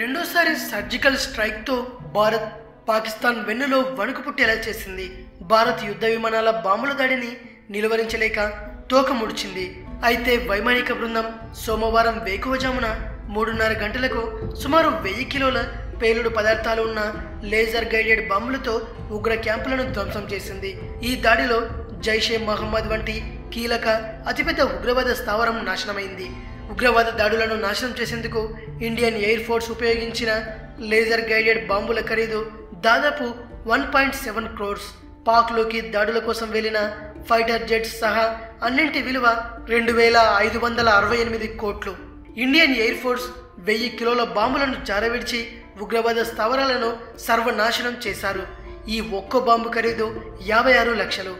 రెండోసారి సర్జికల్ స్ట్రైక్తో భారత్ పాకిస్తాన్ వెన్నులో వణుకు పుట్టేలా చేసింది. భారత్ యుద్ధ విమానాల బాంబుల దాడిని నిలువరించలేక తోక ముడిచింది. అయితే వైమానిక బృందం సోమవారం వేకువజామున మూడున్నర గంటలకు సుమారు వెయ్యి కిలోల పేలుడు పదార్థాలు ఉన్న లేజర్ గైడెడ్ బాంబులతో ఉగ్ర క్యాంపులను ధ్వంసం చేసింది. ఈ దాడిలో జైషే మహమ్మద్ వంటి కీలక అతిపెద్ద ఉగ్రవాద స్థావరం నాశనమైంది. ఉగ్రవాద దాడులను నాశనం చేసేందుకు ఇండియన్ ఎయిర్ ఫోర్స్ ఉపయోగించిన లేజర్ గైడెడ్ బాంబుల ఖరీదు దాదాపు వన్ పాయింట్ సెవెన్ క్రోర్స్. పాక్లోకి దాడుల కోసం వెళ్ళిన ఫైటర్ జెట్స్ సహా అన్నింటి విలువ రెండు వేల ఐదు వందల అరవై ఎనిమిది కోట్లు. ఇండియన్ ఎయిర్ ఫోర్స్ వెయ్యి కిలోల బాంబులను జారవిడిచి ఉగ్రవాద స్థావరాలను సర్వనాశనం చేశారు. ఈ ఒక్క బాంబు ఖరీదు యాభై ఆరు లక్షలు.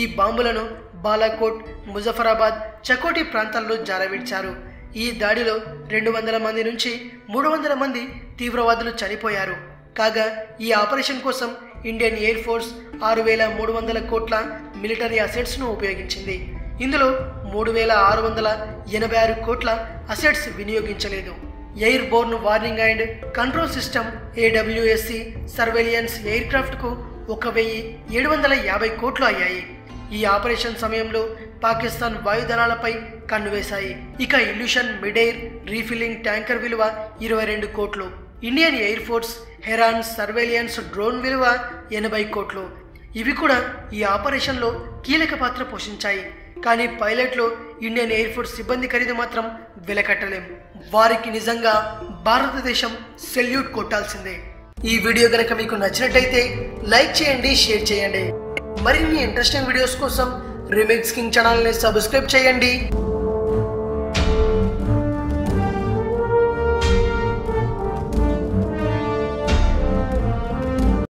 ఈ బాంబులను బాలాకోట్ ముజఫరాబాద్ చకోటి ప్రాంతాల్లో జారవిడ్చారు. ఈ దాడిలో రెండు వందల మంది నుంచి మూడు వందల మంది తీవ్రవాదులు చనిపోయారు. కాగా ఈ ఆపరేషన్ కోసం ఇండియన్ ఎయిర్ ఫోర్స్ ఆరు వేల మూడు వందల కోట్ల మిలిటరీ అసెట్స్ను ఉపయోగించింది. ఇందులో మూడు వేల ఆరు వందల ఎనభై ఆరు కోట్ల assets వినియోగించలేదు. Airborne warning and control system AWSC surveillance air క్రాఫ్ట్కు ఒక వెయ్యి ఏడు వందల యాభై కోట్లు అయ్యాయి. ఈ ఆపరేషన్ సమయంలో పాకిస్తాన్ వాయుదళాలపై కన్నువేశాయి ఇక ఇల్యూషన్ మిడేర్ రీఫిల్లింగ్ ట్యాంకర్ విలువ ఇరవై రెండు కోట్లు. Indian air force Heron surveillance drone విలువ ఎనభై కోట్లు. ఇవి కూడా ఈ ఆపరేషన్లో కీలక పాత్ర పోషించాయి. కానీ పైలట్లు ఇండియన్ ఎయిర్ ఫోర్స్ సిబ్బంది ఖరీదు మాత్రం వెలకట్టలేం. వారికి నిజంగా భారతదేశం సెల్యూట్ కొట్టాల్సిందే. ఈ వీడియో గనక మీకు నచ్చినట్లయితే లైక్ చేయండి షేర్ చేయండి. మరిన్ని ఇంట్రెస్టింగ్ వీడియోస్ కోసం రిమిక్స్ కింగ్ ఛానల్ని సబ్స్క్రైబ్ చేయండి.